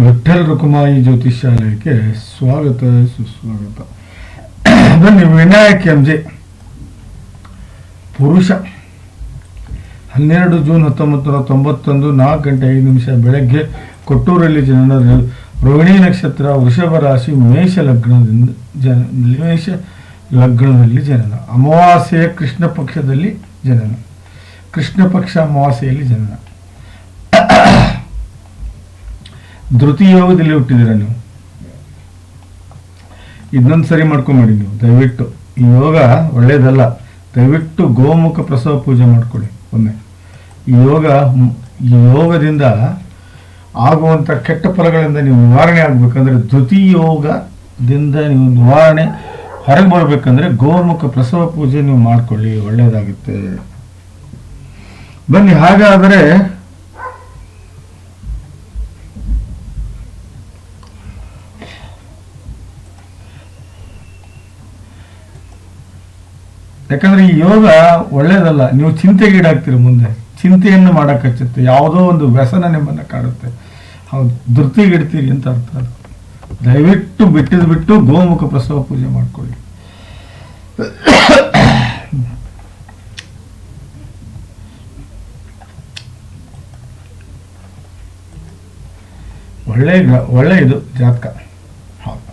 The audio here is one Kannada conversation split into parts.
ವಿಠಲ್ ರುಕುಮಾಯಿ ಜ್ಯೋತಿಷಾಲಯಕ್ಕೆ ಸ್ವಾಗತ, ಸುಸ್ವಾಗತ. ಬನ್ನಿ, ವಿನಾಯಕ್ ಎಂ ಜೆ. ಪುರುಷ. ಹನ್ನೆರಡು ಜೂನ್ ಹತ್ತೊಂಬತ್ತು ನೂರ ತೊಂಬತ್ತೊಂದು, ನಾಲ್ಕು ಗಂಟೆ ಐದು ನಿಮಿಷ ಬೆಳಗ್ಗೆ ಕೊಟ್ಟೂರಲ್ಲಿ ಜನನ ರೋಹಿಣಿ ನಕ್ಷತ್ರ, ವೃಷಭ ರಾಶಿ, ಮೇಷ ಲಗ್ನದಿಂದ ಜನ, ಮೇಷ ಲಗ್ನದಲ್ಲಿ ಜನನ. ಅಮಾವಾಸ್ಯೆಯ ಕೃಷ್ಣ ಪಕ್ಷದಲ್ಲಿ ಜನನ. ಕೃಷ್ಣ ಪಕ್ಷ ಅಮಾವಾಸ್ಯೆಯಲ್ಲಿ ಜನನ. ಧೃತಿ ಯೋಗದಲ್ಲಿ ಹುಟ್ಟಿದ್ದೀರಾ ನೀವು? ಇದನ್ನೊಂದು ಸರಿ ಮಾಡ್ಕೊಂಬೇಡಿ ನೀವು, ದಯವಿಟ್ಟು. ಈ ಯೋಗ ಒಳ್ಳೇದಲ್ಲ. ದಯವಿಟ್ಟು ಗೋಮುಖ ಪ್ರಸವ ಪೂಜೆ ಮಾಡ್ಕೊಳ್ಳಿ ಒಮ್ಮೆ. ಈ ಯೋಗ, ಈ ಯೋಗದಿಂದ ಆಗುವಂಥ ಕೆಟ್ಟ ಫಲಗಳಿಂದ ನೀವು ನಿವಾರಣೆ ಆಗಬೇಕಂದ್ರೆ ಧೃತಿ ಯೋಗದಿಂದ ನೀವು ನಿವಾರಣೆ ಹೊರಗೆ ಬರಬೇಕಂದ್ರೆ ಗೋಮುಖ ಪ್ರಸವ ಪೂಜೆ ನೀವು ಮಾಡ್ಕೊಳ್ಳಿ, ಒಳ್ಳೇದಾಗುತ್ತೆ. ಬನ್ನಿ, ಹಾಗಾದರೆ ಯಾಕಂದ್ರೆ ಈ ಯೋಗ ಒಳ್ಳೇದಲ್ಲ. ನೀವು ಚಿಂತೆಗೀಡಾಗ್ತೀರಿ ಮುಂದೆ. ಚಿಂತೆಯನ್ನು ಮಾಡಕ್ಕೆ ಹಚ್ಚುತ್ತೆ. ಯಾವುದೋ ಒಂದು ವ್ಯಸನ ನಿಮ್ಮನ್ನ ಕಾಡುತ್ತೆ. ಹೌದು. ಧೃತಿಗಿಡ್ತೀರಿ ಅಂತ ಅರ್ಥ ಅದು. ದಯವಿಟ್ಟು ಬಿಟ್ಟಿದ್ ಬಿಟ್ಟು ಗೋಮುಖ ಪ್ರಸವ ಪೂಜೆ ಮಾಡ್ಕೊಳ್ಳಿ. ಒಳ್ಳೆ ಒಳ್ಳೆ ಇದು ಜಾತಕ ಹೌದು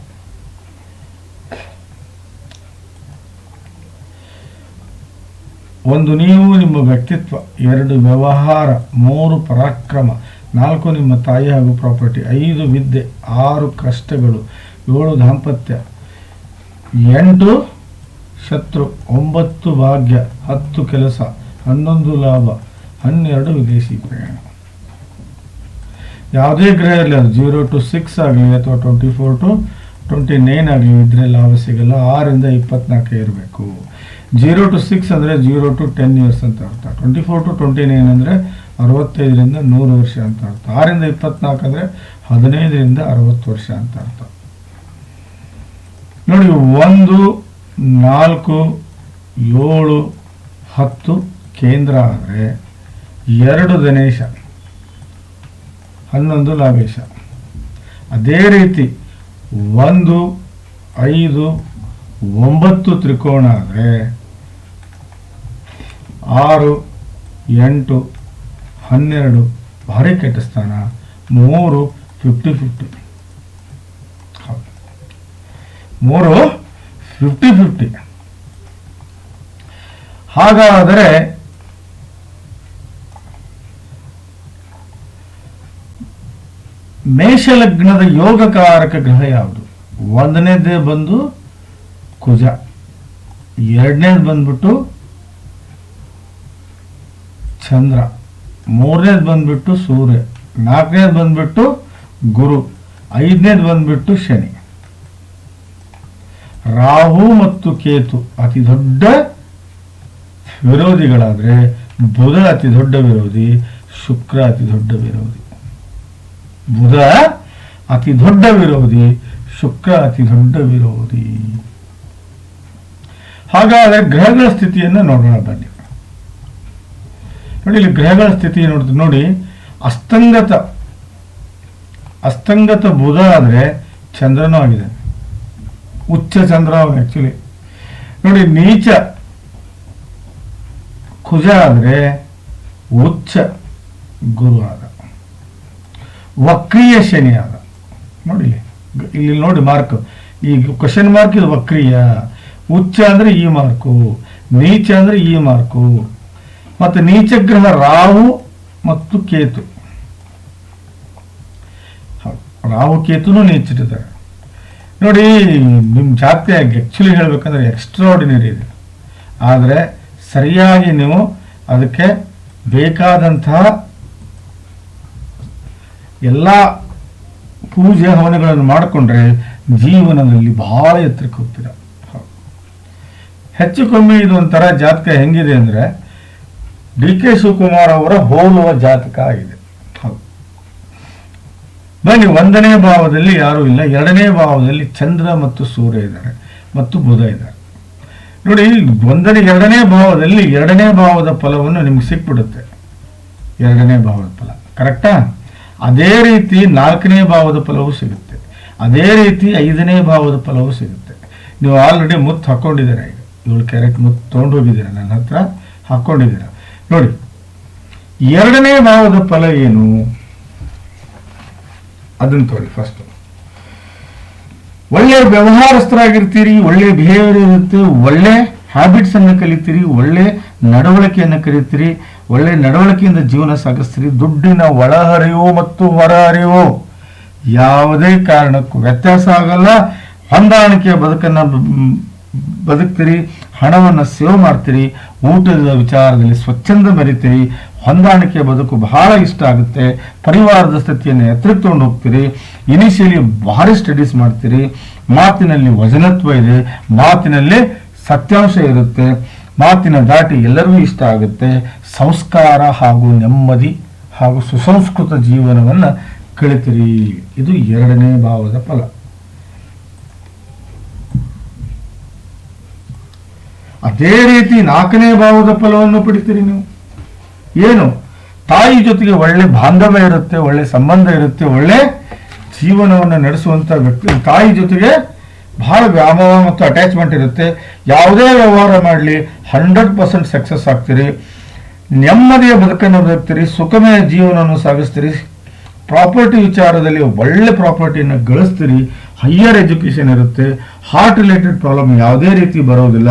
ಒಂದು ನೀವು ನಿಮ್ಮ ವ್ಯಕ್ತಿತ್ವ, ಎರಡು ವ್ಯವಹಾರ, ಮೂರು ಪರಾಕ್ರಮ, ನಾಲ್ಕು ನಿಮ್ಮ ತಾಯಿ ಹಾಗೂ ಪ್ರಾಪರ್ಟಿ, ಐದು ವಿದ್ಯೆ, ಆರು ಕಷ್ಟಗಳು, ಏಳು ದಾಂಪತ್ಯ, ಎಂಟು ಶತ್ರು, ಒಂಬತ್ತು ಭಾಗ್ಯ, ಹತ್ತು ಕೆಲಸ, ಹನ್ನೊಂದು ಲಾಭ, ಹನ್ನೆರಡು ವಿದೇಶಿ ಪ್ರಯಾಣ. ಯಾವುದೇ ಗ್ರಹ ಇರಲಿ, ಅದು ಜೀರೋ ಟು ಸಿಕ್ಸ್ ಆಗಲಿ ಅಥವಾ twenty four to twenty nine ಆಗಲಿ, ಇದ್ರೆ ಲಾಭ ಸಿಗಲ್ಲ. ಆರಿಂದ ಇಪ್ಪತ್ನಾಲ್ಕೇ ಇರಬೇಕು. ಜೀರೋ ಟು ಸಿಕ್ಸ್ ಅಂದರೆ ಜೀರೋ ಟು ಟೆನ್ ಇಯರ್ಸ್ ಅಂತ ಅರ್ಥ. Twenty four to twenty nine ಅಂದರೆ ಅರವತ್ತೈದರಿಂದ ನೂರು ವರ್ಷ ಅಂತ ಅರ್ಥ. ಆರಿಂದ ಇಪ್ಪತ್ನಾಲ್ಕು ಅಂದರೆ ಹದಿನೈದರಿಂದ ಅರವತ್ತು ವರ್ಷ ಅಂತ ಅರ್ಥ. ನೋಡಿ, ಒಂದು, ನಾಲ್ಕು, ಏಳು, ಹತ್ತು ಕೇಂದ್ರ ಆದರೆ ಎರಡು ಗಣೇಶ ಹನ್ನೊಂದು ಲಾಭೇಶ. ಅದೇ ರೀತಿ ಒಂದು, ಐದು, ಒಂಬತ್ತು ತ್ರಿಕೋಣ ಆದರೆ ಆರು, ಎಂಟು, ಹನ್ನೆರಡು, ಭಾರಿ ಕೆಟ್ಟ ಸ್ಥಾನ. ಮೂರು ಫಿಫ್ಟಿ ಫಿಫ್ಟಿ ಮೂರು ಫಿಫ್ಟಿ ಫಿಫ್ಟಿ ಹಾಗಾದರೆ ಮೇಷಲಗ್ನದ ಯೋಗಕಾರಕ ಗ್ರಹ ಯಾವುದು? ಒಂದನೇದೇ ಬಂದು ಕುಜ. ಎರಡನೇದು ಬಂದ್ಬಿಟ್ಟು ಚಂದ್ರ. ಮೂರನೇದು ಬಂದ್ಬಿಟ್ಟು ಸೂರ್ಯ. ನಾಲ್ಕನೇದು ಬಂದ್ಬಿಟ್ಟು ಗುರು. ಐದನೇದು ಬಂದ್ಬಿಟ್ಟು ಶನಿ. ರಾಹು ಮತ್ತು ಕೇತು ಅತಿ ದೊಡ್ಡ ವಿರೋಧಿಗಳಾದ್ರೆ ಬುಧ ಅತಿ ದೊಡ್ಡ ವಿರೋಧಿ, ಶುಕ್ರ ಅತಿ ದೊಡ್ಡ ವಿರೋಧಿ. ಬುಧ ಅತಿ ದೊಡ್ಡ ವಿರೋಧಿ, ಶುಕ್ರ ಅತಿ ದೊಡ್ಡ ವಿರೋಧಿ. ಹಾಗಾದರೆ ಗ್ರಹಗಳ ಸ್ಥಿತಿಯನ್ನು ನೋಡೋಣ ಬನ್ನಿ. ನೋಡಿ ಇಲ್ಲಿ ಗ್ರಹಗಳ ಸ್ಥಿತಿ ನೋಡಿದ್ರೆ ನೋಡಿ, ಅಸ್ತಂಗತ ಅಸ್ತಂಗತ ಬುಧ ಆದರೆ ಚಂದ್ರನೂ ಆಗಿದೆ. ಉಚ್ಚ ಚಂದ್ರ ಆ್ಯಕ್ಚುಲಿ ನೋಡಿ, ನೀಚ ಕುಜ ಆದರೆ ಉಚ್ಚ ಗುರು ಆದ. ವಕ್ರೀಯ ಶನಿ ಆದ. ನೋಡಿ ಇಲ್ಲಿ. ಇಲ್ಲಿ ನೋಡಿ ಮಾರ್ಕ್. ಈ ಕ್ವಶನ್ ಮಾರ್ಕ್ ಇದು ವಕ್ರೀಯ. ಉಚ್ಚ ಅಂದ್ರೆ ಈ ಮಾರ್ಕು. ನೀಚ ಅಂದ್ರೆ ಈ ಮಾರ್ಕು. ಮತ್ತು ನೀಚ ಗ್ರಹ ರಾಹು ಮತ್ತು ಕೇತು. ರಾಹು ಕೇತುನು ನೀಚಿಟ್ಟಿದ್ದಾರೆ ನೋಡಿ ನಿಮ್ಮ ಜಾತಿ ಆ್ಯಕ್ಚುಲಿ ಹೇಳಬೇಕಂದ್ರೆ ಎಕ್ಸ್ಟ್ರಾರ್ಡಿನರಿ ಇದೆ. ಆದರೆ ಸರಿಯಾಗಿ ನೀವು ಅದಕ್ಕೆ ಬೇಕಾದಂತಹ ಎಲ್ಲ ಪೂಜೆ ಹವನಗಳನ್ನು ಮಾಡಿಕೊಂಡ್ರೆ ಜೀವನದಲ್ಲಿ ಬಹಳ ಎತ್ತರಕ್ಕೆ ಹೋಗ್ತೀರ. ಹೆಚ್ಚು ಕಮ್ಮಿ ಇದು ಒಂಥರ ಜಾತಕ ಹೆಂಗಿದೆ ಅಂದರೆ ಡಿ ಕೆ ಶಿವಕುಮಾರ್ ಅವರ ಹೋಲುವ ಜಾತಕ ಆಗಿದೆ ಬನ್ನಿ, ಒಂದನೇ ಭಾವದಲ್ಲಿ ಯಾರೂ ಇಲ್ಲ. ಎರಡನೇ ಭಾವದಲ್ಲಿ ಚಂದ್ರ ಮತ್ತು ಸೂರ್ಯ ಇದ್ದಾರೆ ಮತ್ತು ಬುಧ ಇದ್ದಾರೆ. ನೋಡಿ ಒಂದನೇ, ಎರಡನೇ ಭಾವದಲ್ಲಿ ಎರಡನೇ ಭಾವದ ಫಲವನ್ನು ನಿಮ್ಗೆ ಸಿಕ್ಬಿಡುತ್ತೆ. ಎರಡನೇ ಭಾವದ ಫಲ. ಕರೆಕ್ಟಾ? ಅದೇ ರೀತಿ ನಾಲ್ಕನೇ ಭಾವದ ಫಲವೂ ಸಿಗುತ್ತೆ. ಅದೇ ರೀತಿ ಐದನೇ ಭಾವದ ಫಲವೂ ಸಿಗುತ್ತೆ. ನೀವು ಆಲ್ರೆಡಿ ಮುತ್ತು ಹಾಕ್ಕೊಂಡಿದ್ದೀರ ಈಗ? ಏಳು ಕ್ಯಾರೆಟ್ ಮುತ್ತು ತೊಗೊಂಡು ಹೋಗಿದ್ದೀರ? ನನ್ನ ಹತ್ರ ಹಾಕ್ಕೊಂಡಿದ್ದೀರ ನೋಡಿ, ಎರಡನೇ ಭಾವದ ಫಲ ಏನು? ಅದನ್ನು ತಗೊಳ್ಳಿ ಫಸ್ಟ್ ಒಳ್ಳೆ ವ್ಯವಹಾರಸ್ಥರಾಗಿರ್ತೀರಿ, ಒಳ್ಳೆ ಬಿಹೇವಿಯರ್ ಇರುತ್ತೆ, ಒಳ್ಳೆ ಹ್ಯಾಬಿಟ್ಸ್ ಅನ್ನು ಕಲಿತೀರಿ, ಒಳ್ಳೆ ನಡವಳಿಕೆಯನ್ನು ಕಲಿತೀರಿ, ಒಳ್ಳೆ ನಡವಳಿಕೆಯಿಂದ ಜೀವನ ಸಾಗಿಸ್ತೀರಿ, ದುಡ್ಡಿನ ಒಳಹರಿವು ಮತ್ತು ಹೊರಹರಿವು ಯಾವುದೇ ಕಾರಣಕ್ಕೂ ವ್ಯತ್ಯಾಸ ಆಗಲ್ಲ. ಹೊಂದಾಣಿಕೆಯ ಬದುಕನ್ನು ಬದುಕ್ತೀರಿ ಹಣವನ್ನು ಸೇವ್ ಮಾಡ್ತೀರಿ, ಊಟದ ವಿಚಾರದಲ್ಲಿ ಸ್ವಚ್ಛಂದ ಮರಿತೀರಿ ಹೊಂದಾಣಿಕೆ ಬದುಕು ಬಹಳ ಇಷ್ಟ ಆಗುತ್ತೆ, ಪರಿವಾರದ ಸ್ಥಿತಿಯನ್ನು ಎತ್ತರಕ್ಕೆ ಹೋಗ್ತೀರಿ, ಇನಿಷಿಯಲಿ ಭಾರಿ ಸ್ಟಡೀಸ್ ಮಾಡ್ತೀರಿ, ಮಾತಿನಲ್ಲಿ ವಜನತ್ವ ಇದೆ, ಮಾತಿನಲ್ಲಿ ಸತ್ಯಾಂಶ ಇರುತ್ತೆ, ಮಾತಿನ ದಾಟಿ ಎಲ್ಲರಿಗೂ ಇಷ್ಟ ಆಗುತ್ತೆ, ಸಂಸ್ಕಾರ ಹಾಗೂ ನೆಮ್ಮದಿ ಹಾಗೂ ಸುಸಂಸ್ಕೃತ ಜೀವನವನ್ನು ಕಳಿತೀರಿ. ಇದು ಎರಡನೇ ಭಾವದ ಫಲ. ಅದೇ ರೀತಿ ನಾಲ್ಕನೇ ಭಾವದ ಫಲವನ್ನು ಪಡಿತೀರಿ ನೀವು. ಏನು? ತಾಯಿ ಜೊತೆಗೆ ಒಳ್ಳೆ ಬಾಂಧವ್ಯ ಇರುತ್ತೆ, ಒಳ್ಳೆ ಸಂಬಂಧ ಇರುತ್ತೆ, ಒಳ್ಳೆ ಜೀವನವನ್ನು ನಡೆಸುವಂತ ವ್ಯಕ್ತಿ, ತಾಯಿ ಜೊತೆಗೆ ಬಹಳ ವ್ಯಾಮೋಹ ಮತ್ತು ಅಟ್ಯಾಚ್ಮೆಂಟ್ ಇರುತ್ತೆ. ಯಾವುದೇ ವ್ಯವಹಾರ ಮಾಡಲಿ ಹಂಡ್ರೆಡ್ ಪರ್ಸೆಂಟ್ ಸಕ್ಸಸ್ ಆಗ್ತೀರಿ. ನೆಮ್ಮದಿಯ ಬದುಕನ್ನು ಬದುಕ್ತೀರಿ, ಸುಖಮಯ ಜೀವನವನ್ನು ಸಾಗಿಸ್ತೀರಿ. ಪ್ರಾಪರ್ಟಿ ವಿಚಾರದಲ್ಲಿ ಒಳ್ಳೆ ಪ್ರಾಪರ್ಟಿಯನ್ನು ಗಳಿಸ್ತೀರಿ. ಹೈಯರ್ ಎಜುಕೇಶನ್ ಇರುತ್ತೆ ಹಾರ್ಟ್ ರಿಲೇಟೆಡ್ ಪ್ರಾಬ್ಲಮ್ ಯಾವುದೇ ರೀತಿ ಬರೋದಿಲ್ಲ.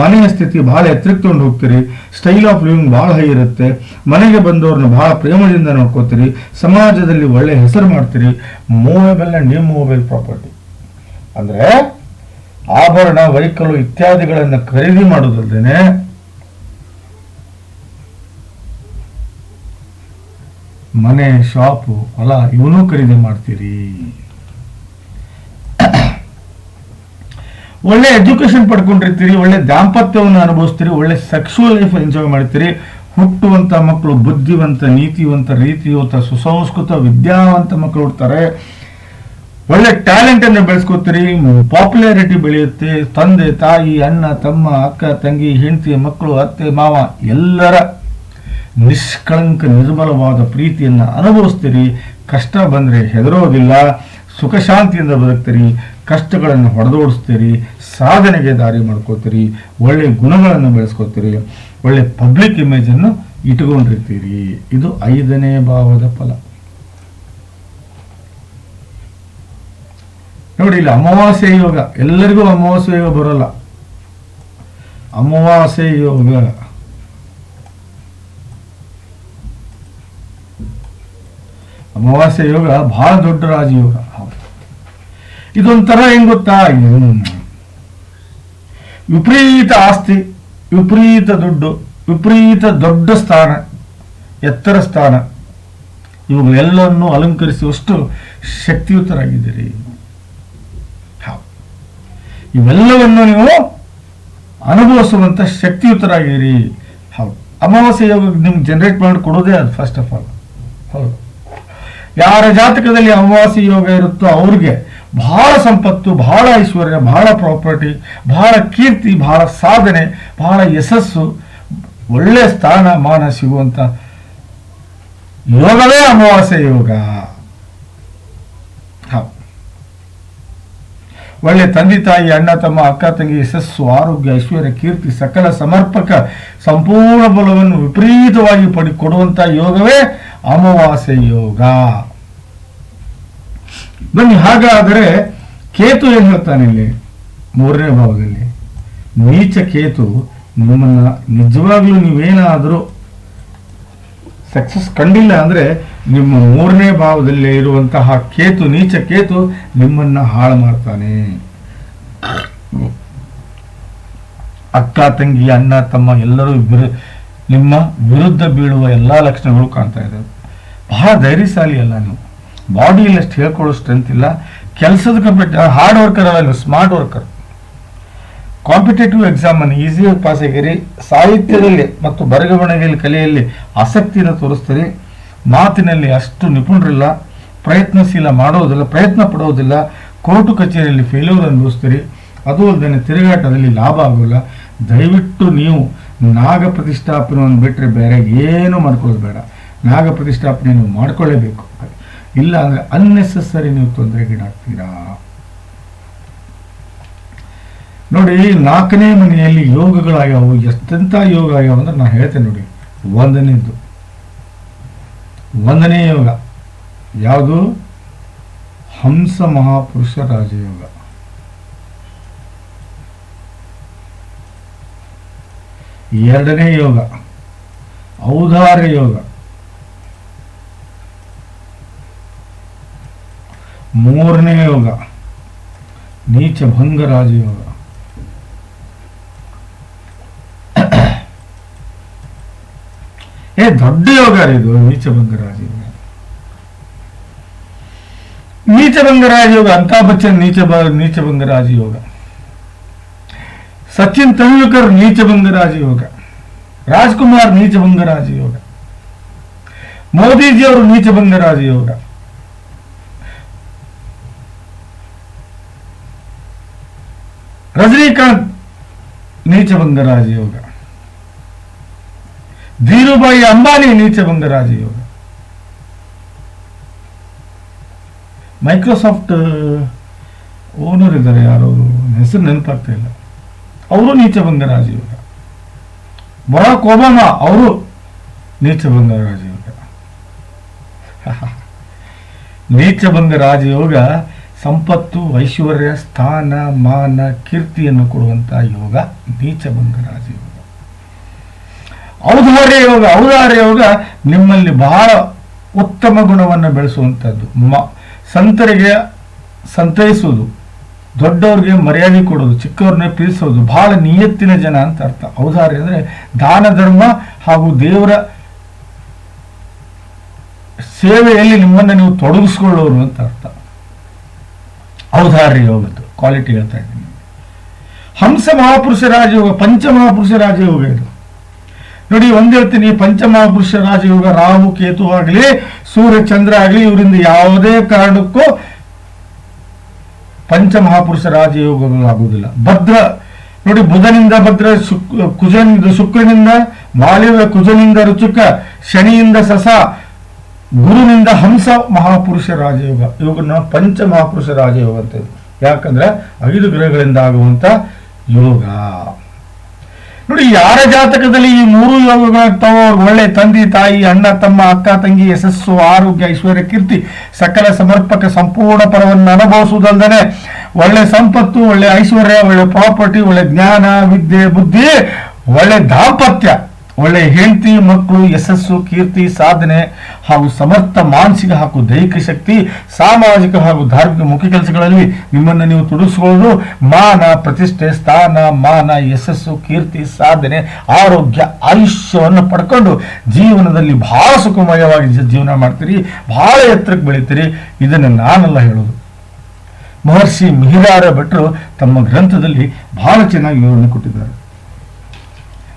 ಮನೆಯ ಸ್ಥಿತಿ ಬಹಳ ಎತ್ತರಕ್ಕೆ ಹೋಗ್ತೀರಿ. ಸ್ಟೈಲ್ ಆಫ್ ಲಿವಿಂಗ್ ಭಾಳ ಹೈ ಇರುತ್ತೆ. ಮನೆಗೆ ಬಂದವ್ರನ್ನ ಭಾಳ ಪ್ರೇಮದಿಂದ ನೋಡ್ಕೋತೀರಿ. ಸಮಾಜದಲ್ಲಿ ಒಳ್ಳೆ ಹೆಸರು ಮಾಡ್ತೀರಿ. ಮೂವೇಬಲ್ ಅಂಡ್ ಇಮ್ಮೂವೇಬಲ್ ಪ್ರಾಪರ್ಟಿ ಅಂದ್ರೆ ಆಭರಣ ವೈಕಲು ಇತ್ಯಾದಿಗಳನ್ನು ಖರೀದಿ ಮಾಡೋದಲ್ದೇನೆ ಮನೆ ಶಾಪು ಹೊಲ ಇವನು ಖರೀದಿ ಮಾಡ್ತೀರಿ. ಒಳ್ಳೆ ಎಜುಕೇಶನ್ ಪಡ್ಕೊಂಡಿರ್ತೀರಿ, ಒಳ್ಳೆ ದಾಂಪತ್ಯವನ್ನು ಅನುಭವಿಸ್ತೀರಿ, ಒಳ್ಳೆ ಸೆಕ್ಸುವಲ್ ಲೈಫ್ ಎಂಜಾಯ್ ಮಾಡ್ತೀರಿ, ಹುಟ್ಟುವಂತ ಮಕ್ಕಳು ಬುದ್ಧಿವಂತ, ನೀತಿವಂತ ರೀತಿಯುವಂತ ಸುಸಂಸ್ಕೃತ, ವಿದ್ಯಾವಂತ ಮಕ್ಕಳು ಹುಡ್ತಾರೆ. ಒಳ್ಳೆ ಟ್ಯಾಲೆಂಟ್ ಅನ್ನು ಬೆಳೆಸ್ಕೋತೀರಿ ಪಾಪ್ಯುಲಾರಿಟಿ ಬೆಳೆಯುತ್ತೆ, ತಂದೆ, ತಾಯಿ, ಅಣ್ಣ, ತಮ್ಮ, ಅಕ್ಕ, ತಂಗಿ, ಹೆಂಡತಿ ಮಕ್ಕಳು ಅತ್ತೆ, ಮಾವ, ಎಲ್ಲರ ನಿಷ್ಕಳಂಕ, ನಿರ್ಮಲವಾದ ಪ್ರೀತಿಯನ್ನು ಅನುಭವಿಸ್ತೀರಿ. ಕಷ್ಟ ಬಂದರೆ ಹೆದರೋದಿಲ್ಲ ಸುಖ ಶಾಂತಿಯಿಂದ ಬದುಕ್ತೀರಿ. ಕಷ್ಟಗಳನ್ನು ಹೊಡೆದೋಡಿಸ್ತೀರಿ, ಸಾಧನೆಗೆ ದಾರಿ ಮಾಡ್ಕೋತೀರಿ, ಒಳ್ಳೆ ಗುಣಗಳನ್ನು ಬೆಳೆಸ್ಕೋತೀರಿ, ಒಳ್ಳೆ ಪಬ್ಲಿಕ್ ಇಮೇಜನ್ನು ಇಟ್ಕೊಂಡಿರ್ತೀರಿ ಇದು ಐದನೇ ಭಾವದ ಫಲ. ನೋಡಿ, ಇಲ್ಲಿ ಅಮಾವಾಸ್ಯೆ ಯೋಗ. ಎಲ್ಲರಿಗೂ ಅಮಾವಾಸ್ಯೆ ಯೋಗ ಬರಲ್ಲ. ಅಮಾವಾಸ್ಯೆ ಯೋಗ. ಅಮಾವಾಸ್ಯೆ ಯೋಗ ಬಹಳ ದೊಡ್ಡ ರಾಜಯೋಗ. ಇದೊಂಥರ ಹೆಂಗ್ ಗೊತ್ತಾ. ವಿಪರೀತ ಆಸ್ತಿ, ವಿಪರೀತ ದುಡ್ಡು, ವಿಪರೀತ ದೊಡ್ಡ ಸ್ಥಾನ, ಎತ್ತರ ಸ್ಥಾನ. ಇವುಗಳೆಲ್ಲವನ್ನು ಅಲಂಕರಿಸುವಷ್ಟು ಶಕ್ತಿಯುತರಾಗಿದ್ದೀರಿ. ಇವೆಲ್ಲವನ್ನು ನೀವು ಅನುಭವಿಸುವಂತ ಶಕ್ತಿಯುತರಾಗಿರಿ ಹೌದು. ಅಮಾವಾಸ್ಯ ಯೋಗ ನಿಮ್ಗೆ ಜನರೇಟ್ ಮಾಡಿ ಕೊಡೋದೇ ಅದು ಫಸ್ಟ್ ಆಫ್ ಆಲ್ ಹೌದು. ಯಾರ ಜಾತಕದಲ್ಲಿ ಅಮಾವಾಸ್ಯ ಯೋಗ ಇರುತ್ತೋ ಅವ್ರಿಗೆ ಬಹಳ ಸಂಪತ್ತು, ಬಹಳ ಐಶ್ವರ್ಯ, ಬಹಳ ಪ್ರಾಪರ್ಟಿ, ಬಹಳ ಕೀರ್ತಿ, ಬಹಳ ಸಾಧನೆ, ಬಹಳ ಯಶಸ್ಸು, ಒಳ್ಳೆ ಸ್ಥಾನ, ಮಾನ ಸಿಗುವಂತ ಯೋಗವೇ ಅಮಾವಾಸ್ಯ ಯೋಗ. ಒಳ್ಳೆ ತಂದೆ ತಾಯಿ, ಅಣ್ಣ, ತಮ್ಮ, ಅಕ್ಕ, ತಂಗಿ, ಯಶಸ್ಸು, ಆರೋಗ್ಯ, ಐಶ್ವರ್ಯ, ಕೀರ್ತಿ, ಸಕಲ ಸಮರ್ಪಕ, ಸಂಪೂರ್ಣ ಬಲವನ್ನು ವಿಪರೀತವಾಗಿ ಪಡಿ ಕೊಡುವಂತ ಯೋಗವೇ ಅಮಾವಾಸ್ಯ ಯೋಗ ಬನ್ನಿ, ಹಾಗಾದರೆ ಕೇತು ಏನು ಹೇಳ್ತಾನೆ ಇಲ್ಲಿ? ಮೂರನೇ ಭಾವದಲ್ಲಿ. ನೀಚ ಕೇತು, ನಿಮ್ಮನ್ನ ನಿಜವಾಗ್ಲೂ ನೀವೇನಾದರೂ ಸಕ್ಸಸ್ ಕಂಡಿಲ್ಲ ಅಂದ್ರೆ ನಿಮ್ಮ ಮೂರನೇ ಭಾವದಲ್ಲಿ ಇರುವಂತಹ ಕೇತು, ನೀಚ ಕೇತು ನಿಮ್ಮನ್ನ ಹಾಳು ಮಾಡ್ತಾನೆ. ಅಕ್ಕ, ತಂಗಿ, ಅಣ್ಣ, ತಮ್ಮ ಎಲ್ಲರೂ ನಿಮ್ಮ ವಿರುದ್ಧ ಬೀಳುವ ಎಲ್ಲ ಲಕ್ಷಣಗಳು ಕಾಣ್ತಾ ಇದ್ದಾವೆ ಬಹಳ ಧೈರ್ಯಶಾಲಿ ಅಲ್ಲ ನೀವು. ಬಾಡಿಯಲ್ಲಿ ಅಷ್ಟು ಹೇಳ್ಕೊಳ್ಳೋ ಸ್ಟ್ರೆಂತ್ ಇಲ್ಲ. ಕೆಲಸದ ಕಂಪ್ಲೀಟ್ ಹಾರ್ಡ್ ವರ್ಕರ್ ಅಲ್ಲ ನೀವು ಸ್ಮಾರ್ಟ್ ವರ್ಕರ್ ಕಾಂಪಿಟೇಟಿವ್ ಎಕ್ಸಾಮ್ ಅನ್ನು ಈಸಿಯಾಗಿ ಪಾಸ್ ಆಗಿರಿ ಸಾಹಿತ್ಯದಲ್ಲಿ ಮತ್ತು ಬರಗವಣಿಗೆಯಲ್ಲಿ ಕಲೆಯಲ್ಲಿ ಆಸಕ್ತಿಯನ್ನು ತೋರಿಸ್ತೀರಿ. ಮಾತಿನಲ್ಲಿ ಅಷ್ಟು ನಿಪುಣರಿಲ್ಲ. ಪ್ರಯತ್ನಶೀಲ ಮಾಡೋದಿಲ್ಲ, ಪ್ರಯತ್ನ ಪಡೋದಿಲ್ಲ. ಕೋರ್ಟು ಕಚೇರಿಯಲ್ಲಿ ಫೇಲ್ಯೂರ್ ಅನುಭವಿಸ್ತೀರಿ. ಅದು ಅಲ್ಲದೆ ತಿರುಗಾಟದಲ್ಲಿ ಲಾಭ ಆಗೋಲ್ಲ. ದಯವಿಟ್ಟು ನೀವು ನಾಗ ಪ್ರತಿಷ್ಠಾಪನೆಯನ್ನು ಬಿಟ್ಟರೆ ಬೇರೆ ಏನು ಮಾಡ್ಕೊಳ್ಳೋದು ಬೇಡ ನಾಗ ಪ್ರತಿಷ್ಠಾಪನೆ ನೀವು ಮಾಡ್ಕೊಳ್ಳೇಬೇಕು. ಇಲ್ಲ ಅಂದರೆ ಅನ್ನೆಸೆಸರಿ ನೀವು ತೊಂದರೆಗೀಡಾಗ್ತೀರಾ ನೋಡಿ ನಾಲ್ಕನೇ ಮನೆಯಲ್ಲಿ ಯೋಗಗಳಾಗ್ಯಾವು. ಎಷ್ಟೆಂತ ಯೋಗ ಆಗ್ಯಾವ ಅಂದ್ರೆ ನಾನು ಹೇಳ್ತೇನೆ ನೋಡಿ. ಒಂದನೇದ್ದು. ಒಂದನೇ ಯೋಗ ಯಾವುದು? ಹಂಸ ಮಹಾಪುರುಷ ರಾಜಯೋಗ. ಎರಡನೇ ಯೋಗ, ಔದಾರ್ಯ ಯೋಗ. ಮೂರನೇ ಯೋಗ, ನೀಚ ಭಂಗ ರಾಜಯೋಗ ಏ, ದೊಡ್ಡ ಯೋಗ ಇದು ನೀಚಭಂಗ ರಾಜಯೋಗ ನೀಚಭಂಗ ರಾಜಯೋಗ ಅಮಿತಾಬ್ ಬಚ್ಚನ್ ನೀಚ ನೀಚ ಭಂಗ ರಾಜಯೋಗ ಸಚಿನ್ ತೆಂಡೂಲ್ಕರ್ ನೀಚಭಂಗ ರಾಜಯೋಗ ರಾಜ್ಕುಮಾರ್ ನೀಚಭಂಗ ರಾಜಯೋಗ ಮೋದಿಜಿ ಅವರು ನೀಚಭಂಗ ರಾಜಯೋಗ ರಜನಿಕಾಂತ್ ನೀಚಭಂಗ ರಾಜಯೋಗ ಧೀರುಭಾಯಿ ಅಂಬಾನಿ ನೀಚಭಂಗ ರಾಜಯೋಗ ಮೈಕ್ರೋಸಾಫ್ಟ್ ಓನರ್ ಇದ್ದಾರೆ ಯಾರು ಹೆಸರು ನೆನಪಾಗ್ತಾ ಇಲ್ಲ ಅವರು ನೀಚಭಂಗ ರಾಜಯೋಗ ಬರಾಕ್ ಒಬಾಮಾ ಅವರು ನೀಚಭಂಗ ರಾಜಯೋಗ ನೀಚಭಂಗ ರಾಜಯೋಗ ಸಂಪತ್ತು, ಐಶ್ವರ್ಯ, ಸ್ಥಾನ, ಮಾನ, ಕೀರ್ತಿಯನ್ನು ಕೊಡುವಂತಹ ಯೋಗ ನೀಚಭಂಗ ರಾಜಯೋಗ. ಔದಾರ್ಯ ಯೋಗ ಔದಾರ್ಯ ಯೋಗ ನಿಮ್ಮಲ್ಲಿ ಬಹಳ ಉತ್ತಮ ಗುಣವನ್ನು ಬೆಳೆಸುವಂಥದ್ದು ಮ, ಸಂತರಿಗೆ ಸಂತೈಸುವುದು. ದೊಡ್ಡವ್ರಿಗೆ ಮರ್ಯಾದೆ ಕೊಡೋದು, ಚಿಕ್ಕವ್ರನ್ನ ಪ್ರೀತಿಸೋದು ಬಹಳ ನಿಯತ್ತಿನ ಜನ ಅಂತ ಅರ್ಥ. ಔದಾರ್ಯ ಅಂದ್ರೆ ದಾನ ಧರ್ಮ ಹಾಗೂ ದೇವರ ಸೇವೆಯಲ್ಲಿ ನಿಮ್ಮನ್ನ ನೀವು ತೊಡಗಿಸ್ಕೊಳ್ಳೋರು ಅಂತ ಅರ್ಥ. ಔದಾರ್ಯ ಯೋಗದ್ದು ಕ್ವಾಲಿಟಿ ಹೇಳ್ತಾ ಇದ್ದೀನಿ. ಹಂಸ ಮಹಾಪುರುಷ ರಾಜಯೋಗ, ಪಂಚ ಮಹಾಪುರುಷ ರಾಜಯೋಗ ಇದು. ನೋಡಿ, ಒಂದ್ ಹೇಳ್ತೀನಿ ಪಂಚಮಹಾಪುರುಷ ರಾಜಯೋಗ ರಾಹು, ಕೇತು ಆಗಲಿ, ಸೂರ್ಯ, ಚಂದ್ರ ಆಗಲಿ, ಇವರಿಂದ ಯಾವುದೇ ಕಾರಣಕ್ಕೂ ಪಂಚಮಹಾಪುರುಷ ರಾಜಯೋಗಗಳಾಗುವುದಿಲ್ಲ ಭದ್ರ, ನೋಡಿ ಬುಧನಿಂದ ಭದ್ರ, ಶುಕ್, ಕುಜನಿಂದ ಶುಕ್ರನಿಂದ ವಾಲಿವ ಕುಜನಿಂದ ರುಚುಕ ಶನಿಯಿಂದ ಸಸ, ಗುರುನಿಂದ ಹಂಸ, ಮಹಾಪುರುಷ ರಾಜಯೋಗ. ಇವುಗಳನ್ನ ಪಂಚ ಮಹಾಪುರುಷ ರಾಜಯೋಗ ಅಂತ. ಯಾಕಂದ್ರೆ ಐದು ಗ್ರಹಗಳಿಂದ ಆಗುವಂತ ಯೋಗ. ನೋಡಿ, ಯಾರ ಜಾತಕದಲ್ಲಿ ಈ ಮೂರು ಯೋಗಗಳಾಗ್ತಾವೋ ಅವ್ರಿಗೆ ಒಳ್ಳೆ ತಂದೆ, ತಾಯಿ, ಅಣ್ಣ, ತಮ್ಮ, ಅಕ್ಕ, ತಂಗಿ, ಯಶಸ್ಸು, ಆರೋಗ್ಯ, ಐಶ್ವರ್ಯ, ಕೀರ್ತಿ, ಸಕಲ ಸಮರ್ಪಕ ಸಂಪೂರ್ಣ ಪರವನ್ನು ಅನುಭವಿಸುವುದಲ್ಲದೆ ಒಳ್ಳೆ ಸಂಪತ್ತು, ಒಳ್ಳೆ ಐಶ್ವರ್ಯ, ಒಳ್ಳೆ ಪ್ರಾಪರ್ಟಿ, ಒಳ್ಳೆ ಜ್ಞಾನ, ವಿದ್ಯೆ, ಬುದ್ಧಿ, ಒಳ್ಳೆ ದಾಂಪತ್ಯ. ಒಳ್ಳೆ ಹೆಂಡತಿ, ಮಕ್ಕಳು, ಯಶಸ್ಸು, ಕೀರ್ತಿ, ಸಾಧನೆ ಹಾಗೂ ಸಮರ್ಥ ಮಾನಸಿಕ ಹಾಗೂ ದೈಹಿಕ ಶಕ್ತಿ, ಸಾಮಾಜಿಕ ಹಾಗೂ ಧಾರ್ಮಿಕ ಮುಖ್ಯ ಕೆಲಸಗಳಲ್ಲಿ ನಿಮ್ಮನ್ನು ನೀವು ತೊಡಗಿಸಿಕೊಳ್ಳಲು ಮಾನ, ಪ್ರತಿಷ್ಠೆ, ಸ್ಥಾನ, ಮಾನ, ಯಶಸ್ಸು, ಕೀರ್ತಿ, ಸಾಧನೆ, ಆರೋಗ್ಯ, ಆಯುಷ್ಯವನ್ನು ಪಡ್ಕೊಂಡು ಜೀವನದಲ್ಲಿ ಬಹಳ ಸುಖಮಯವಾಗಿ ಜೀವನ ಮಾಡ್ತೀರಿ, ಬಹಳ ಎತ್ತರಕ್ಕೆ ಬೆಳಿತೀರಿ. ಇದನ್ನು ನಾನೆಲ್ಲ ಹೇಳೋದು. ಮಹರ್ಷಿ ಮಿಹಿರಾರ ಭಟ್ರು ತಮ್ಮ ಗ್ರಂಥದಲ್ಲಿ ಬಹಳ ಚೆನ್ನಾಗಿ ವಿವರಣೆ ಕೊಟ್ಟಿದ್ದಾರೆ.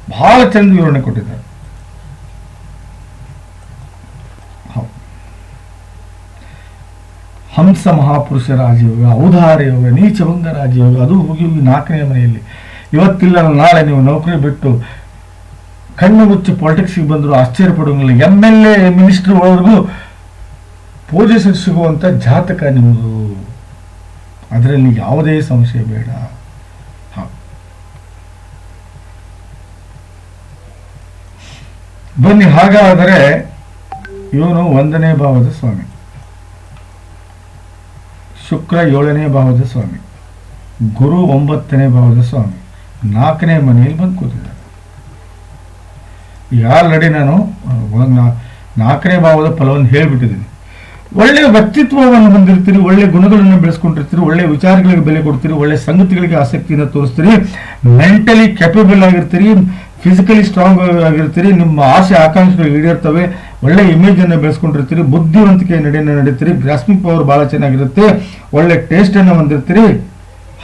ಬಹಳ ಚಂದ ವಿವರಣೆ ಕೊಟ್ಟಿದ್ದಾರೆ. ಹಂಸ ಮಹಾಪುರುಷ ರಾಜಯೋಗ ಔದಾರ ಯೋಗ, ನೀಚಭಂಗ ರಾಜಯೋಗ, ಅದು ಹೋಗಿ ಹೋಗಿ ನಾಲ್ಕನೇ ಮನೆಯಲ್ಲಿ. ಇವತ್ತಿಲ್ಲ, ನಾಳೆ ನೀವು ನೌಕರಿ ಬಿಟ್ಟು ಕಣ್ಣು ಮುಚ್ಚಿ ಪಾಲಿಟಿಕ್ಸ್ಗೆ ಬಂದರೂ ಆಶ್ಚರ್ಯ ಪಡುವಂಗಿಲ್ಲ. ಎಂ ಎಲ್ ಎ ಮಿನಿಸ್ಟರ್ವರೆಗೂ ಪೂಜೆ ಸಿಗುವಂತ ಜಾತಕ ನಿಮ್ಮದು. ಅದರಲ್ಲಿ ಯಾವುದೇ ಸಂಶಯ ಬೇಡ ಹ. ಬನ್ನಿ, ಹಾಗಾದರೆ ಇವನು ಒಂದನೇ ಭಾವದ ಸ್ವಾಮಿ. ಶುಕ್ರ ಏಳನೇ ಭಾವದ ಸ್ವಾಮಿ. ಗುರು ಒಂಬತ್ತನೇ ಭಾವದ ಸ್ವಾಮಿ. ನಾಲ್ಕನೇ ಮನೆಯಲ್ಲಿ ಬಂದು ಕೂತಿದ್ದಾರೆ ಈಗ ಆಲ್ರೆಡಿ ನಾನು ನಾಲ್ಕನೇ ಭಾವದ ಫಲವನ್ನು ಹೇಳಿಬಿಟ್ಟಿದ್ದೀನಿ. ಒಳ್ಳೆಯ ವ್ಯಕ್ತಿತ್ವವನ್ನು ಹೊಂದಿರ್ತೀರಿ, ಒಳ್ಳೆ ಗುಣಗಳನ್ನು ಬೆಳೆಸ್ಕೊಂಡಿರ್ತೀರಿ, ಒಳ್ಳೆ ವಿಚಾರಗಳಿಗೆ ಬೆಲೆ ಕೊಡ್ತೀರಿ, ಒಳ್ಳೆ ಸಂಗತಿಗಳಿಗೆ ಆಸಕ್ತಿಯನ್ನು ತೋರಿಸ್ತೀರಿ ಮೆಂಟಲಿ ಕ್ಯಾಪಬಲ್ ಆಗಿರ್ತೀರಿ ಫಿಸಿಕಲಿ ಸ್ಟ್ರಾಂಗ್ ಆಗಿರ್ತೀರಿ, ನಿಮ್ಮ ಆಸೆ, ಆಕಾಂಕ್ಷೆಗಳು ಈಡೇರ್ತವೆ, ಒಳ್ಳೆ ಇಮೇಜ್ ಅನ್ನು ಬೆಳೆಸ್ಕೊಂಡಿರ್ತೀರಿ, ಬುದ್ಧಿವಂತಿಕೆ ನಡೆಯನ್ನು ನಡೀತೀರಿ ಗ್ರಾಸ್ಪಿಂಗ್ ಪವರ್ ಬಹಳ ಚೆನ್ನಾಗಿರುತ್ತೆ, ಒಳ್ಳೆ ಟೇಸ್ಟ್ ಅನ್ನು ಹೊಂದಿರ್ತೀರಿ,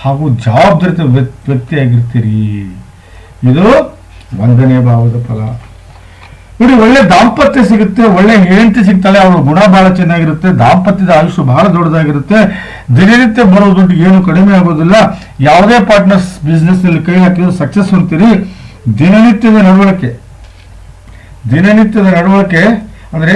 ಹಾಗೂ ಜವಾಬ್ದಾರಿತ ವ್ಯಕ್ತಿ ವ್ಯಕ್ತಿಯಾಗಿರ್ತೀರಿ. ಇದು ಒಂದನೇ ಭಾವದ ಫಲ. ನೋಡಿ, ಒಳ್ಳೆ ದಾಂಪತ್ಯ ಸಿಗುತ್ತೆ, ಒಳ್ಳೆ ಹೆಂಡತಿ ಸಿಗ್ತಾಳೆ ಅವರ ಗುಣ ಬಹಳ ಚೆನ್ನಾಗಿರುತ್ತೆ, ದಾಂಪತ್ಯದ ಆಯುಷ್ಯ ಬಹಳ ದೊಡ್ಡದಾಗಿರುತ್ತೆ, ದಿನನಿತ್ಯ ಬರೋ ದುಡ್ಡು ಏನು ಕಡಿಮೆ ಆಗೋದಿಲ್ಲ, ಯಾವುದೇ ಪಾರ್ಟ್ನರ್ಸ್ ಬಿಸ್ನೆಸ್ನಲ್ಲಿ ಕೈ ಹಾಕಿದ್ರು ಸಕ್ಸಸ್ ಹೊಂತೀರಿ ದಿನನಿತ್ಯದ ನಡವಳಿಕೆ. ದಿನನಿತ್ಯದ ನಡವಳಿಕೆ ಅಂದ್ರೆ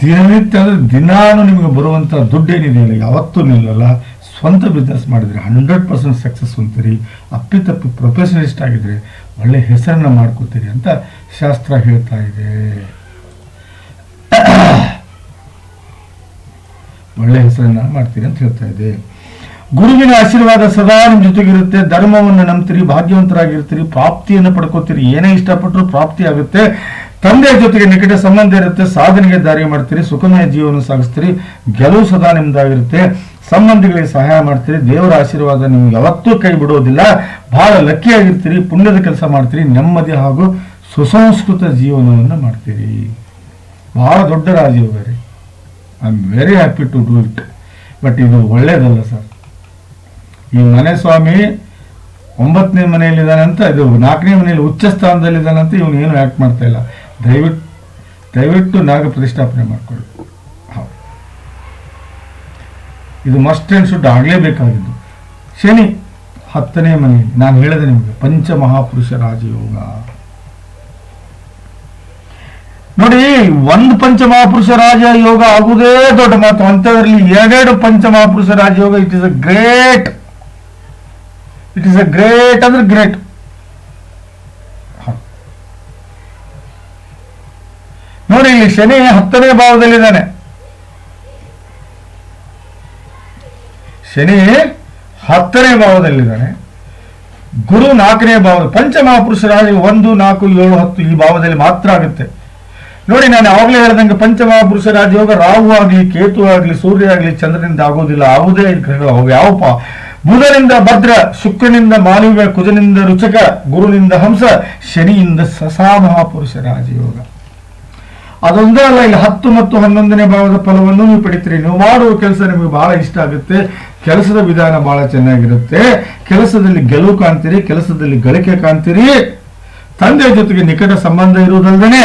ದಿನನಿತ್ಯ ಅಂದ್ರೆ ದಿನಾನು ನಿಮಗೆ ಬರುವಂಥ ದುಡ್ಡು ಏನಿದೆಯಲ್ಲ ಯಾವತ್ತೂ ನಿಲ್ಲಲ್ಲ, ಸ್ವಂತ ಬಿಸ್ನೆಸ್ ಮಾಡಿದ್ರೆ ಹಂಡ್ರೆಡ್ ಪರ್ಸೆಂಟ್ ಸಕ್ಸಸ್ ಹೊಂತೀರಿ ಅಪ್ಪಿತಪ್ಪಿ ಪ್ರೊಫೆಷನಲಿಸ್ಟ್ ಆಗಿದ್ರೆ ಒಳ್ಳೆ ಹೆಸರನ್ನ ಮಾಡ್ಕೋತೀರಿ ಅಂತ ಶಾಸ್ತ್ರ ಹೇಳ್ತಾ ಇದೆ. ಒಳ್ಳೆ ಹೆಸರನ್ನು ಮಾಡ್ತೀರಿ ಅಂತ ಹೇಳ್ತಾ ಇದೆ. ಗುರುವಿನ ಆಶೀರ್ವಾದ ಸದಾ ನಿಮ್ಮ ಜೊತೆಗಿರುತ್ತೆ, ಧರ್ಮವನ್ನು ನಂಬ್ತೀರಿ, ಭಾಗ್ಯವಂತರಾಗಿರ್ತೀರಿ, ಪ್ರಾಪ್ತಿಯನ್ನು ಪಡ್ಕೋತೀರಿ, ಏನೇ ಇಷ್ಟಪಟ್ಟರು ಪ್ರಾಪ್ತಿ ಆಗುತ್ತೆ. ತಂದೆಯ ಜೊತೆಗೆ ನಿಕಟ ಸಂಬಂಧ ಇರುತ್ತೆ, ಸಾಧನೆಗೆ ದಾರಿ ಮಾಡ್ತೀರಿ, ಸುಖಮಯ ಜೀವನ ಸಾಗಿಸ್ತೀರಿ, ಗೆಲುವು ಸದಾ ನಿಮ್ದಾಗಿರುತ್ತೆ. ಸಂಬಂಧಿಗಳಿಗೆ ಸಹಾಯ ಮಾಡ್ತೀರಿ, ದೇವರ ಆಶೀರ್ವಾದ ನಿಮ್ಗೆ ಯಾವತ್ತೂ ಕೈ ಬಿಡೋದಿಲ್ಲ. ಬಹಳ ಲಕ್ಕಿ ಆಗಿರ್ತೀರಿ ಪುಣ್ಯದ ಕೆಲಸ ಮಾಡ್ತೀರಿ, ನೆಮ್ಮದಿ ಹಾಗೂ ಸುಸಂಸ್ಕೃತ ಜೀವನವನ್ನು ಮಾಡ್ತೀರಿ. ಬಹಳ ದೊಡ್ಡ ರಾಜೀವ್ ರೀ I am very happy to do it but ಇದು ಒಳ್ಳೇದಲ್ಲ ಸರ್. ಈ ಮನೆ ಸ್ವಾಮಿ ಒಂಬತ್ತನೇ ಅಂತ ಇದು ನಾಲ್ಕನೇ ಮನೆಯಲ್ಲಿ ಉಚ್ಚ ಸ್ಥಾನದಲ್ಲಿದ್ದಾನೆ ಅಂತ ಇವನು ಏನು ಆ್ಯಕ್ಟ್ ಮಾಡ್ತಾ ಇಲ್ಲ. ದಯವಿಟ್ಟು ದಯವಿಟ್ಟು ನಾಗ ಪ್ರತಿಷ್ಠಾಪನೆ ಮಾಡಿಕೊಳ್ಳಿ. ಇದು ಮಸ್ಟ್ ಆ್ಯಂಡ್ ಶುಡ್ ಆಗಲೇಬೇಕಾಗಿದ್ದು. ಶನಿ ಹತ್ತನೇ ಮನೆಯಲ್ಲಿ, ನಾನು ಹೇಳಿದೆ ನಿಮಗೆ, ಪಂಚಮಹಾಪುರುಷ ರಾಜಯೋಗ. ನೋಡಿ, ಒಂದು ಪಂಚಮಹಾಪುರುಷ ರಾಜ ಯೋಗ ಆಗುವುದೇ ದೊಡ್ಡ ಮಾತು. ಅಂಥದ್ರಲ್ಲಿ ಎರಡೆರಡು ಪಂಚಮಹಾಪುರುಷ ರಾಜಯೋಗ it is a great it is a great ಅಂದ್ರೆ ಗ್ರೇಟ್ ನೋಡಿ, ಇಲ್ಲಿ ಶನಿ ಹತ್ತನೇ ಭಾವದಲ್ಲಿದ್ದಾನೆ. ಶನಿ ಹತ್ತನೇ ಭಾವದಲ್ಲಿದ್ದಾನೆ. ಗುರು ನಾಲ್ಕನೇ ಭಾವ ಪಂಚಮಹಾಪುರುಷ ರಾಜ ಒಂದು, ನಾಲ್ಕು, ಏಳು, ಹತ್ತು ಈ ಭಾವದಲ್ಲಿ ಮಾತ್ರ ಆಗುತ್ತೆ. ನೋಡಿ, ನಾನು ಯಾವಾಗಲೇ ಹೇಳ್ದಂಗೆ ಪಂಚಮಹಾಪುರುಷ ರಾಜಯೋಗ ರಾಹು ಆಗಲಿ, ಕೇತು ಆಗಲಿ, ಸೂರ್ಯ ಆಗಲಿ, ಚಂದ್ರನಿಂದ ಆಗೋದಿಲ್ಲ. ಯಾವುದೇ ಗ್ರಹಗಳು ಯಾವ ಬುಧನಿಂದ ಭದ್ರ, ಶುಕ್ರನಿಂದ ಮಾನವ್ಯ, ಕುಜನಿಂದ ರುಚಕ, ಗುರುನಿಂದ ಹಂಸ, ಶನಿಯಿಂದ ಸಸಾ ಮಹಾಪುರುಷ ರಾಜಯೋಗ. ಅದೊಂದೇ ಅಲ್ಲ, ಇಲ್ಲಿ ಹತ್ತು ಮತ್ತು ಹನ್ನೊಂದನೇ ಭಾವದ ಫಲವನ್ನು ನೀವು ಪಡಿತೀರಿ. ನೀವು ಮಾಡುವ ಕೆಲಸ ನಿಮಗೆ ಬಹಳ ಇಷ್ಟ ಆಗುತ್ತೆ. ಕೆಲಸದ ವಿಧಾನ ಬಹಳ ಚೆನ್ನಾಗಿರುತ್ತೆ. ಕೆಲಸದಲ್ಲಿ ಗೆಲುವು ಕಾಣ್ತೀರಿ, ಕೆಲಸದಲ್ಲಿ ಗಳಿಕೆ ಕಾಣ್ತೀರಿ. ತಂದೆಯ ಜೊತೆಗೆ ನಿಕಟ ಸಂಬಂಧ ಇರುವುದಲ್ಲದೆ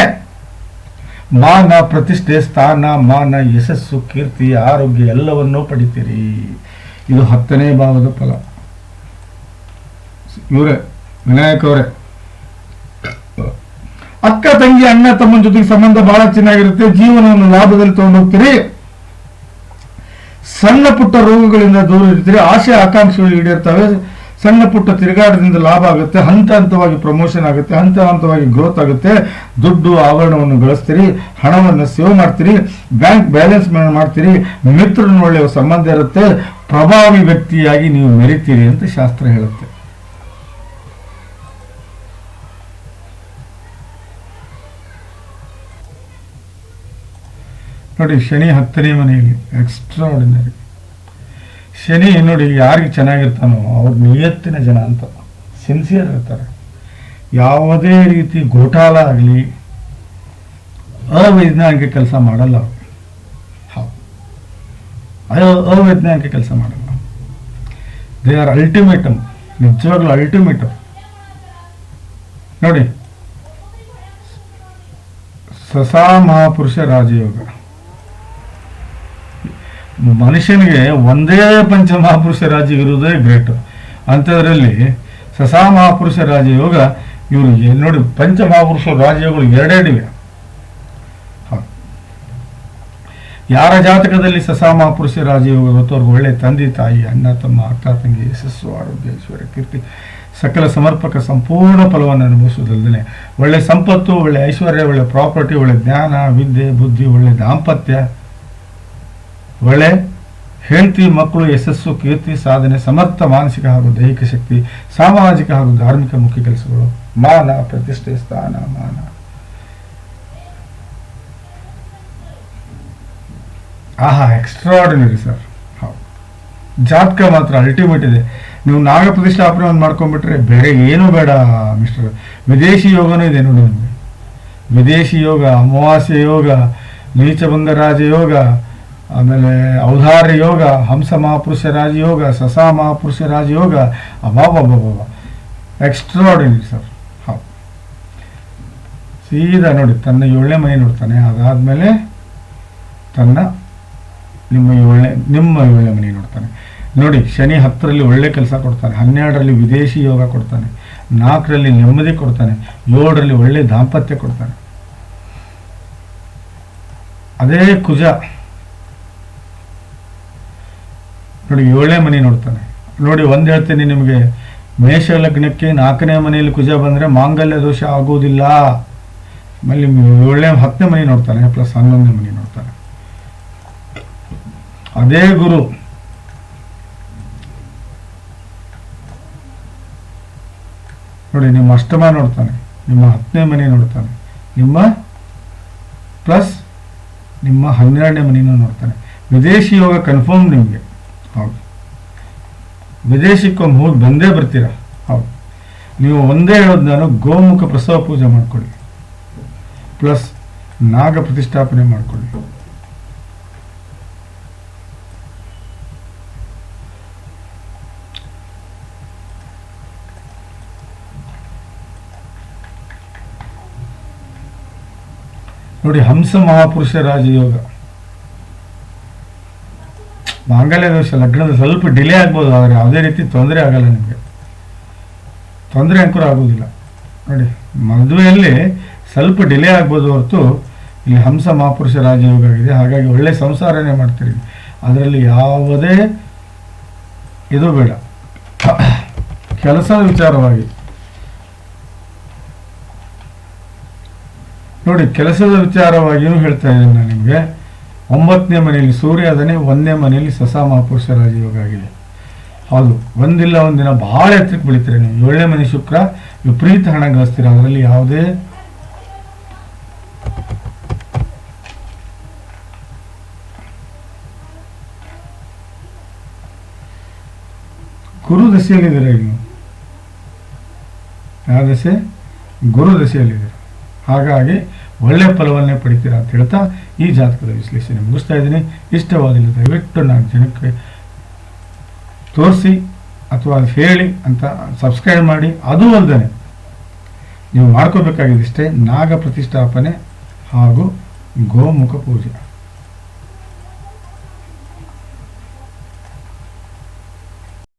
ಮಾನ, ಪ್ರತಿಷ್ಠೆ, ಸ್ಥಾನ, ಮಾನ, ಯಶಸ್ಸು, ಕೀರ್ತಿ, ಆರೋಗ್ಯ ಎಲ್ಲವನ್ನೂ ಪಡಿತೀರಿ. ಇದು ಹತ್ತನೇ ಭಾವದ ಫಲ. ಇವರೇ, ವಿನಾಯಕ ಅವರೇ. ಅಕ್ಕ, ತಂಗಿ, ಅಣ್ಣ, ತಮ್ಮನ ಜೊತೆಗೆ ಸಂಬಂಧ ಬಹಳ ಚೆನ್ನಾಗಿರುತ್ತೆ. ಜೀವನವನ್ನು ಲಾಭದಲ್ಲಿ ತಗೊಂಡು ಹೋಗ್ತೀರಿ. ಸಣ್ಣ ಪುಟ್ಟ ರೋಗಗಳಿಂದ ದೂರ ಇರ್ತೀರಿ. ಆಶೆ ಆಕಾಂಕ್ಷೆಗಳು ಈಡೇರ್ತವೆ. ಸಣ್ಣ ಪುಟ್ಟ ತಿರುಗಾಟದಿಂದ ಲಾಭ ಆಗುತ್ತೆ. ಹಂತ ಹಂತವಾಗಿ ಪ್ರಮೋಷನ್ ಆಗುತ್ತೆ. ಹಂತ ಹಂತವಾಗಿ ಗ್ರೋತ್ ಆಗುತ್ತೆ. ದುಡ್ಡು ಆವರಣವನ್ನು ಗಳಿಸ್ತೀರಿ. ಹಣವನ್ನು ಸೇವ್ ಮಾಡ್ತೀರಿ. ಬ್ಯಾಂಕ್ ಬ್ಯಾಲೆನ್ಸ್ ಮಾಡ್ತೀರಿ. ಮಿತ್ರನ ಒಳ್ಳೆಯ ಸಂಬಂಧ ಇರುತ್ತೆ. ಪ್ರಭಾವಿ ವ್ಯಕ್ತಿಯಾಗಿ ನೀವು ಮೆರಿತೀರಿ ಅಂತ ಶಾಸ್ತ್ರ ಹೇಳುತ್ತೆ. ನೋಡಿ, ಶನಿ ಹತ್ತನೇ ಮನೆಯಲ್ಲಿ ಎಕ್ಸ್ಟ್ರಾ ಆರ್ಡಿನರಿ ಶನಿ ನೋಡಿ, ಯಾರಿಗೆ ಚೆನ್ನಾಗಿರ್ತಾನೋ, ಅವ್ರ ನಿಯತ್ತಿನ ಜನ ಅಂತ. ಸಿನ್ಸಿಯರ್ ಇರ್ತಾರೆ. ಯಾವುದೇ ರೀತಿ ಘೋಟಾಲ ಆಗಲಿ ಅವೈಜ್ಞಾನಿಕ ಕೆಲಸ ಮಾಡಲ್ಲ ಅವರು. ಅವ- ಅವೈಜ್ಞಾನಿಕ ಕೆಲಸ ಮಾಡಲ್ಲ ದೇ ಆರ್ ಅಲ್ಟಿಮೇಟಮ್ ನಿಜವಾಗ್ಲೂ ಅಲ್ಟಿಮೇಟಮ್ ನೋಡಿ. ಸಸಾ ಮಹಾಪುರುಷ ರಾಜಯೋಗ. ಮನುಷ್ಯನಿಗೆ ಒಂದೇ ಪಂಚ ಮಹಾಪುರುಷ ರಾಜ್ಯ ಇರುವುದೇ ಗ್ರೇಟ್ ಅಂಥದ್ರಲ್ಲಿ ಸಸಾ ಮಹಾಪುರುಷ ರಾಜಯೋಗ ಇವರು ನೋಡಿ ಪಂಚ ಮಹಾಪುರುಷ ರಾಜಯೋಗಗಳು ಎರಡೆರಡಿವೆ ಹೌದು. ಯಾರ ಜಾತಕದಲ್ಲಿ ಸಸಾ ಮಹಾಪುರುಷ ರಾಜಯೋಗ ಹೊತ್ತವ್ರಿಗೆ ಒಳ್ಳೆ ತಂದೆ, ತಾಯಿ, ಅಣ್ಣ, ತಮ್ಮ, ಅಕ್ಕ, ತಂಗಿ, ಯಶಸ್ಸು, ಆರೋಗ್ಯ, ಐಶ್ವರ್ಯ, ಕೀರ್ತಿ, ಸಕಲ ಸಮರ್ಪಕ ಸಂಪೂರ್ಣ ಫಲವನ್ನು ಅನುಭವಿಸುವುದಲ್ಲದೆ ಒಳ್ಳೆ ಸಂಪತ್ತು, ಒಳ್ಳೆ ಐಶ್ವರ್ಯ, ಒಳ್ಳೆ ಪ್ರಾಪರ್ಟಿ, ಒಳ್ಳೆ ಜ್ಞಾನ, ವಿದ್ಯೆ, ಬುದ್ಧಿ, ಒಳ್ಳೆ ದಾಂಪತ್ಯ, ಒಳ್ಳೆ ಹೆಂಡತಿ, ಮಕ್ಕಳು, ಯಶಸ್ಸು, ಕೀರ್ತಿ, ಸಾಧನೆ, ಸಮರ್ಥ ಮಾನಸಿಕ ಹಾಗೂ ದೈಹಿಕ ಶಕ್ತಿ, ಸಾಮಾಜಿಕ ಹಾಗೂ ಧಾರ್ಮಿಕ ಮುಖ್ಯ ಕೆಲಸಗಳು. ಮಾನ, ಪ್ರತಿಷ್ಠೆ, ಸ್ಥಾನ, ಮಾನ. ಆಹಾ ಎಕ್ಸ್ಟ್ರಾರ್ಡಿನರಿ ಸರ್ ಹೌದು. ಜಾತಕ ಮಾತ್ರ ಅಲ್ಟಿಮೇಟ್ ಇದೆ. ನೀವು ನಾಗ ಪ್ರತಿಷ್ಠಾಪನೆ ಒಂದು ಮಾಡ್ಕೊಂಡ್ಬಿಟ್ರೆ ಬೇರೆ ಏನೂ ಬೇಡ ಮಿಸ್ಟರ್ ವಿದೇಶಿ ಯೋಗನೂ ಇದೆ ನೋಡಿ ನಿಮಗೆ. ವಿದೇಶಿ ಯೋಗ, ಅಮಾವಾಸ್ಯ ಯೋಗ ನೀಚಭಂಗ ರಾಜಯೋಗ ಆಮೇಲೆ ಔದಾರ್ಯ ಯೋಗ, ಹಂಸ ಮಹಾಪುರುಷ ರಾಜಯೋಗ ಸಸಾ ಮಹಾಪುರುಷ ರಾಜಯೋಗ ಅಬಾಬಾಬಾಬಾ ಎಕ್ಸ್ಟ್ರಾರ್ಡಿನರಿ ಸರ್ ಹೌದು. ಸೀದಾ ನೋಡಿ, ತನ್ನ ಏಳನೇ ಮನೆ ನೋಡ್ತಾನೆ. ಅದಾದಮೇಲೆ ತನ್ನ ನಿಮ್ಮ ಏಳನೇ ನಿಮ್ಮ ಒಳ್ಳೆ ಮನೆ ನೋಡ್ತಾನೆ. ನೋಡಿ, ಶನಿ ಹತ್ತರಲ್ಲಿ ಒಳ್ಳೆ ಕೆಲಸ ಕೊಡ್ತಾನೆ, ಹನ್ನೆರಡರಲ್ಲಿ ವಿದೇಶಿ ಯೋಗ ಕೊಡ್ತಾನೆ, ನಾಲ್ಕರಲ್ಲಿ ನೆಮ್ಮದಿ ಕೊಡ್ತಾನೆ, ಏಳರಲ್ಲಿ ಒಳ್ಳೆ ದಾಂಪತ್ಯ ಕೊಡ್ತಾನೆ. ಅದೇ ಕುಜ. ನೋಡಿ ಏಳನೇ ಮನೆ ನೋಡ್ತಾನೆ. ನೋಡಿ, ಒಂದು ಹೇಳ್ತೀನಿ ನಿಮಗೆ, ಮೇಷ ಲಗ್ನಕ್ಕೆ ನಾಲ್ಕನೇ ಮನೆಯಲ್ಲಿ ಕುಜ ಬಂದರೆ ಮಾಂಗಲ್ಯ ದೋಷ ಆಗೋದಿಲ್ಲ. ಆಮೇಲೆ ಏಳನೇ ಹತ್ತನೇ ಮನೆ ನೋಡ್ತಾನೆ, ಪ್ಲಸ್ ಹನ್ನೊಂದನೇ ಮನೆ ನೋಡ್ತಾನೆ. ಅದೇ ಗುರು. ನೋಡಿ, ನಿಮ್ಮ ಅಷ್ಟಮ ನೋಡ್ತಾನೆ, ನಿಮ್ಮ ಹತ್ತನೇ ಮನೆ ನೋಡ್ತಾನೆ, ನಿಮ್ಮ ಪ್ಲಸ್ ನಿಮ್ಮ ಹನ್ನೆರಡನೇ ಮನೆಯನ್ನು ನೋಡ್ತಾನೆ. ವಿದೇಶಿ ಯೋಗ ಕನ್ಫರ್ಮ್ ನಿಮಗೆ. ಹೌದು. ವಿದೇಶಕ್ಕೊಮ್ಮೆ ಹೋಗಿ ಬಂದೇ ಬರ್ತೀರಾ? ಹೌದು. ನೀವು ಒಂದೇ ಹೇಳೋದು ನಾನು, ಗೋಮುಖ ಪ್ರಸವ ಪೂಜೆ ಮಾಡ್ಕೊಳ್ಳಿ. ಪ್ಲಸ್ ನಾಗ ಪ್ರತಿಷ್ಠಾಪನೆ ಮಾಡ್ಕೊಳ್ಳಿ. ನೋಡಿ, ಹಂಸ ಮಹಾಪುರುಷ ರಾಜಯೋಗ. ಮಾಂಗಲ್ಯ ದೋಷ, ಲಗ್ನದ ಸ್ವಲ್ಪ ಡಿಲೇ ಆಗ್ಬೋದು, ಆದರೆ ಯಾವುದೇ ರೀತಿ ತೊಂದರೆ ಆಗಲ್ಲ ನಿಮಗೆ. ತೊಂದರೆ ಅಂಕುರ ಆಗೋದಿಲ್ಲ ನೋಡಿ, ಮದುವೆಯಲ್ಲಿ ಸ್ವಲ್ಪ ಡಿಲೇ ಆಗ್ಬೋದು ಹೊರತು ಇಲ್ಲಿ ಹಂಸ ಮಹಾಪುರುಷ ರಾಜಯೋಗ ಆಗಿದೆ. ಹಾಗಾಗಿ ಒಳ್ಳೆ ಸಂಸಾರನೇ ಮಾಡ್ತೀರಿ. ಅದರಲ್ಲಿ ಯಾವುದೇ ಇದು ಬೇಡ. ಕೆಲಸದ ವಿಚಾರವಾಗಿ. ನೋಡಿ, ಕೆಲಸದ ವಿಚಾರವಾಗಿಯೂ ಹೇಳ್ತಾ ಇದ್ದೀನಿ ನಾನು ನಿಮಗೆ. ಒಂಬತ್ತನೇ ಮನೆಯಲ್ಲಿ ಸೂರ್ಯ ಅದನ್ನೇ, ಒಂದನೇ ಮನೆಯಲ್ಲಿ ಸಸ ಮಹಾಪುರುಷ ರಾಜಯೋಗ ಆಗಿದೆ. ಹೌದು, ಒಂದಿಲ್ಲ ಒಂದಿನ ಭಾಳ ಎತ್ತರಕ್ಕೆ ಬೆಳಿತೀರ ನೀವು. ಏಳನೇ ಮನೆ ಶುಕ್ರ, ವಿಪರೀತ ಹಣ ಗಳಿಸ್ತೀರ. ಅದರಲ್ಲಿ ಯಾವುದೇ ಗುರು ದಶೆಯಲ್ಲಿದ್ದೀರ ನೀವು ಯಾವ ದಶೆ? ಗುರು ದಶೆಯಲ್ಲಿದ್ದೀರ? ಹಾಗಾಗಿ ಒಳ್ಳೆ ಫಲವನ್ನೇ ಪಡಿತೀರಾ ಅಂತ ಹೇಳ್ತಾ ಈ ಜಾತಕದ ವಿಶ್ಲೇಷಣೆ ಮುಗಿಸ್ತಾ ಇದ್ದೀನಿ. ಇಷ್ಟವಾಗಿಲ್ಲ ದಯವಿಟ್ಟು ನಾಲ್ಕು ಜನಕ್ಕೆ ತೋರಿಸಿ ಅಥವಾ ಹೇಳಿ ಅಂತ ಸಬ್ಸ್ಕ್ರೈಬ್ ಮಾಡಿ. ಅದು ಅಲ್ಲದೆ ನೀವು ಮಾಡ್ಕೋಬೇಕಾಗಿದ್ದಿಷ್ಟೇ ನಾಗ ಪ್ರತಿಷ್ಠಾಪನೆ ಹಾಗೂ ಗೋಮುಖ ಪೂಜೆ.